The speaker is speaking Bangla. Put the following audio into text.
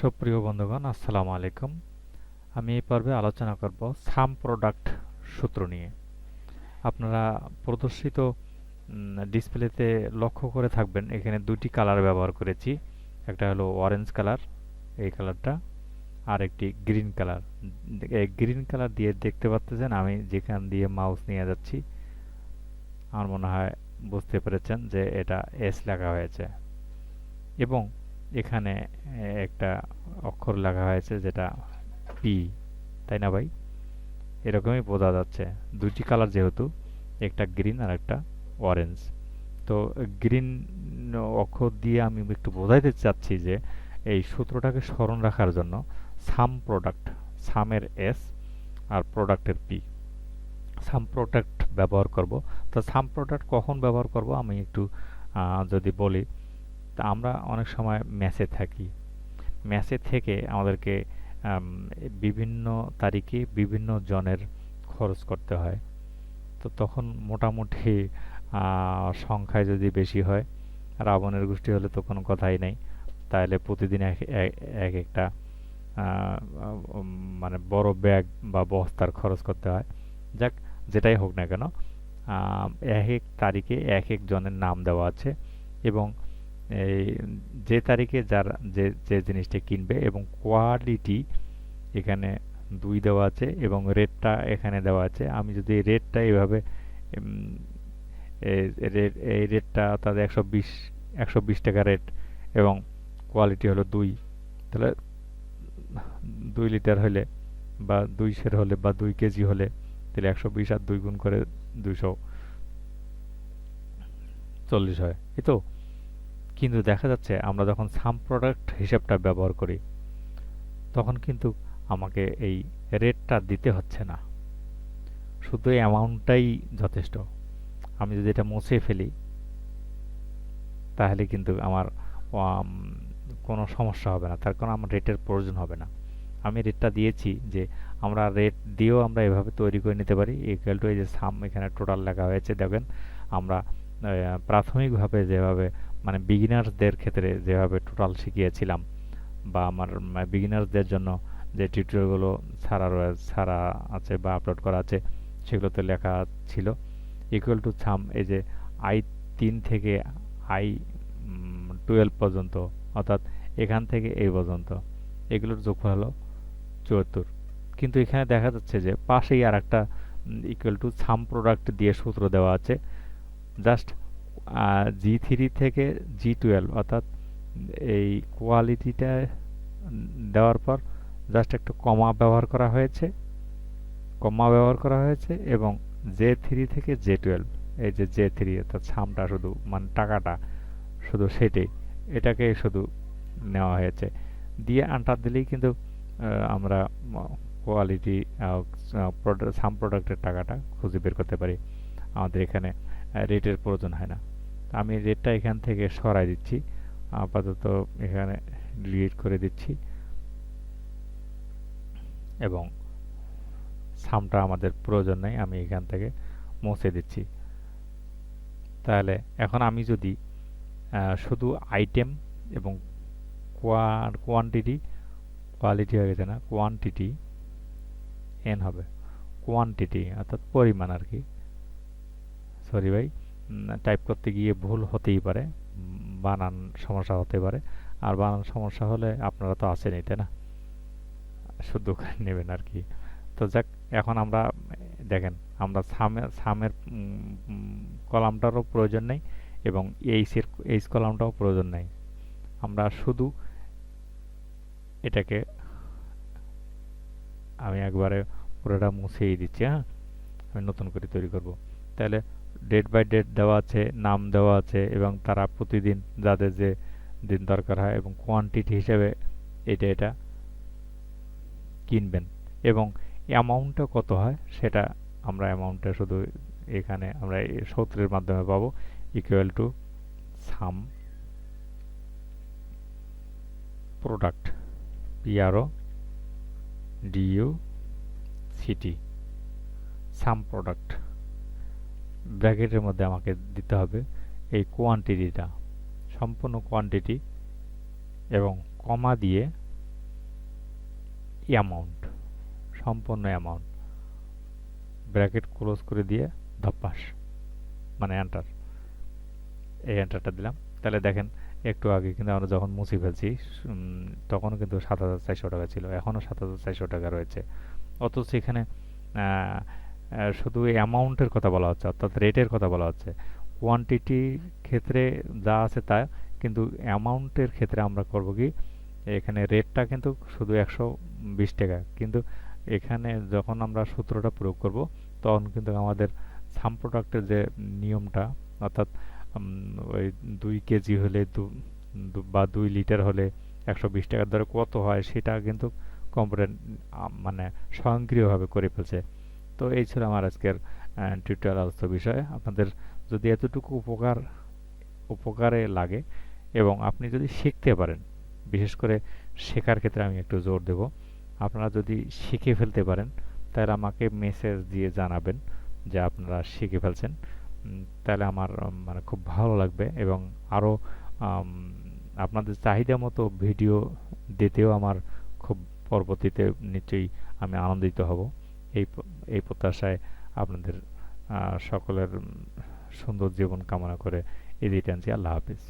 সুপ্রিয় বন্ধুগণ, আসসালামু আলাইকুম। আমি এই পর্বে আলোচনা করব সাম প্রোডাক্ট সূত্র নিয়ে। আপনারা প্রদর্শিত ডিসপ্লেতে লক্ষ্য করে থাকবেন, এখানে দুটি কালার ব্যবহার করেছি। একটা হলো অরেঞ্জ কালার, এই কালারটা, আর একটি গ্রিন কালার। এই গ্রিন কালার দিয়ে দেখতে পাচ্ছেন, আমি যেখান দিয়ে মাউস নিয়ে যাচ্ছি, আমার মনে হয় বুঝতে পেরেছেন যে এটা এস লেখা হয়েছে। এবং এখানে একটা অক্ষর লেখা হয়েছে যেটা পি তাই না ভাই? এরকমই বোঝা যাচ্ছে। দুটি কালার যেহেতু, একটা গ্রিন আর একটা অরেঞ্জ তো গ্রিন অক্ষর দিয়ে আমি একটু বোঝাইতে চাচ্ছি যে, এই সূত্রটাকে স্মরণ রাখার জন্য সাম প্রোডাক্ট সামের এস আর প্রোডাক্টের পি সাম প্রোডাক্ট ব্যবহার করব। তো সাম প্রোডাক্ট কখন ব্যবহার করব? আমি একটু যদি বলি তা আমরা অনেক সময় ম্যাচে থাকি। ম্যাচে থেকে আমাদেরকে বিভিন্ন তারিখে বিভিন্ন জনের খরচ করতে হয়। তো তখন মোটামুটি সংখ্যায় যদি বেশি হয়, রাবণের গোষ্ঠী হলে তো কোনো কথাই নাই। তাহলে প্রতিদিন এক এক একটা মানে বড় ব্যাগ বা বস্তার খরচ করতে হয়। যাক, যেটাই হোক না কেন এক এক তারিখে এক এক জনের নাম দেওয়া আছে এবং এই যে তারিখে যার যে যে জিনিসটা কিনবে এবং কোয়ালিটি এখানে দুই দেওয়া আছে এবং রেটটা এখানে দেওয়া আছে। আমি যদি রেটটা এইভাবে এই রেটটা তাদের একশো বিশ একশো বিশ টাকা রেট এবং কোয়ালিটি হলো দুই। তাহলে দুই লিটার হলে বা দুই সের হলে বা দুই কেজি হলে তাহলে একশো বিশ আর দুই গুণ করে দুইশো চল্লিশ হয়। এই তো? কিন্তু দেখা যাচ্ছে আমরা যখন সাম প্রোডাক্ট হিসাবটা ব্যবহার করি, তখন কিন্তু আমাকে এই রেটটা দিতে হচ্ছে না। শুধু এই অ্যামাউন্টটাই যথেষ্ট। আমি যদি এটা মুছে ফেলি, তাহলে কিন্তু আমার কোনো সমস্যা হবে না। তার কারণ আমার রেটের প্রয়োজন হবে না। আমি রেটটা দিয়েছি যে আমরা রেট দিয়েও আমরা এভাবে তৈরি করে নিতে পারি ইকুয়াল টু এই যে সাম এখানে টোটাল লেখা হয়েছে, দেখেন, আমরা প্রাথমিকভাবে যেভাবে মানে বিগিনার্সদের ক্ষেত্রে যেভাবে টোটাল শিখিয়েছিলাম বা আমার বিগিনার্সদের জন্য যে টিউটোরিয়ালগুলো ছাড়া রয়েছে ছাড়া আছে বা আপলোড করা আছে, সেগুলোতে লেখা ছিল। ইকুয়াল টু সাম এই যে আই তিন থেকে আই টুয়েলভ পর্যন্ত, অর্থাৎ এখান থেকে এই পর্যন্ত, এগুলোর যোগফল হলো চুয়াত্তর। কিন্তু এখানে দেখা যাচ্ছে যে পাশেই আর একটা ইকুয়াল টু সাম প্রোডাক্ট দিয়ে সূত্র দেওয়া আছে। জাস্ট জি থ্রি থেকে জি টুয়েলভ অর্থাৎ এই কোয়ালিটিটা দেওয়ার পর জাস্ট একটু কমা ব্যবহার করা হয়েছে। কমা ব্যবহার করা হয়েছে এবং জে থ্রি থেকে জে টুয়েলভ এই যে জে থ্রি অর্থাৎ সামটা শুধু মানে টাকাটা শুধু সেটাই, এটাকে শুধু নেওয়া হয়েছে। দিয়ে আন্টার দিলেই কিন্তু আমরা কোয়ালিটি সাম প্রোডাক্টের টাকাটা খুঁজে বের করতে পারি। আমাদের এখানে রেটের প্রয়োজন হয় না। আমি রেটটা এখান থেকে সরাই দিচ্ছি। আপাতত এখানে ডিলিট করে দিচ্ছি। এবং সামটা আমাদের প্রয়োজন নেই, আমি এখান থেকে মুছে দিচ্ছি। তাহলে এখন আমি যদি শুধু আইটেম এবং কোয়ান্টিটি কোয়ালিটি হয়ে গেছে না কোয়ান্টিটি এন হবে। কোয়ান্টিটি অর্থাৎ পরিমাণ আর কি। সরি ভাই। টাইপ করতে গিয়ে ভুল হতেই পারে, বানান সমস্যা হতে পারে। আর বানান সমস্যা হলে আপনারা তো আছেনই, তাই না? শুদ্ধ নেবেন আর কি। তো যাক, এখন আমরা, দেখেন, আমরা সামের সামের কলামটারও প্রয়োজন নেই এবং এইচের, এইচ কলামটাও প্রয়োজন নেই। আমরা শুধু এটাকে আমি একবারে পুরোটা মুছেই দিচ্ছি হ্যাঁ? আমি নতুন করে তৈরি করব। তাহলে ডেট বাই ডেট দেওয়া আছে, নাম দেওয়া আছে এবং তারা প্রতিদিন যাদের যে দিন দরকার হয় এবং কোয়ান্টিটি হিসেবে এটা এটা কিনবেন এবং অ্যামাউন্টটা কত হয় সেটা আমরা অ্যামাউন্টটা শুধু এখানে আমরা সূত্রের মাধ্যমে পাবো equal to sum product product sum product ব্র্যাকেটের মধ্যে আমাকে দিতে হবে এই কোয়ান্টিটিটা সম্পূর্ণ কোয়ান্টিটি এবং কমা দিয়ে অ্যামাউন্ট সম্পূর্ণ অ্যামাউন্ট ব্র্যাকেট ক্লোজ করে দিয়ে ধপ্পাস মানে এন্টার এই এন্টারটা দিলাম। তাহলে দেখেন, একটু আগে কিন্তু আমরা যখন মুছে ফেলছি তখনও কিন্তু সাত হাজার চারশো টাকা ছিল, এখনও সাত হাজার চারশো টাকা রয়েছে। অথচ এখানে শুধু অ্যামাউন্টের কথা বলা হচ্ছে, অর্থাৎ রেটের কথা বলা হচ্ছে। কোয়ান্টিটির ক্ষেত্রে যা আছে তা, কিন্তু অ্যামাউন্টের ক্ষেত্রে আমরা করব কি, এখানে রেটটা কিন্তু শুধু একশো বিশ টাকা। কিন্তু এখানে যখন আমরা সূত্রটা প্রয়োগ করব, তখন কিন্তু আমাদের সাম প্রোডাক্টের যে নিয়মটা, অর্থাৎ ওই দুই কেজি হলে দু- বা দুই লিটার হলে একশো বিশ টাকার দরে কত হয়, সেটা কিন্তু কম্পিউটার মানে স্বয়ংক্রিয়ভাবে করে ফেলছে। তো এই ছিল আমার আজকের টিউটোরিয়াল আলোচ্য বিষয়। আপনাদের যদি এতটুকু উপকার, উপকারে লাগে এবং আপনি যদি শিখতে পারেন, বিশেষ করে শেখার ক্ষেত্রে আমি একটু জোর দেব। আপনারা যদি শিখে ফেলতে পারেন, তাহলে আমাকে মেসেজ দিয়ে জানাবেন যে আপনারা শিখে ফেলছেন। তাহলে আমার মানে খুব ভালো লাগবে এবং আরও আপনাদের চাহিদা মতো ভিডিও দিতেও আমার খুব পরবর্তীতে নিশ্চয়ই আমি আনন্দিত হব। এই এই প্রত্যাশায় আপনাদের সকলের সুন্দর জীবন কামনা করে ইদি টানছি আল্লাহ হাফিজ।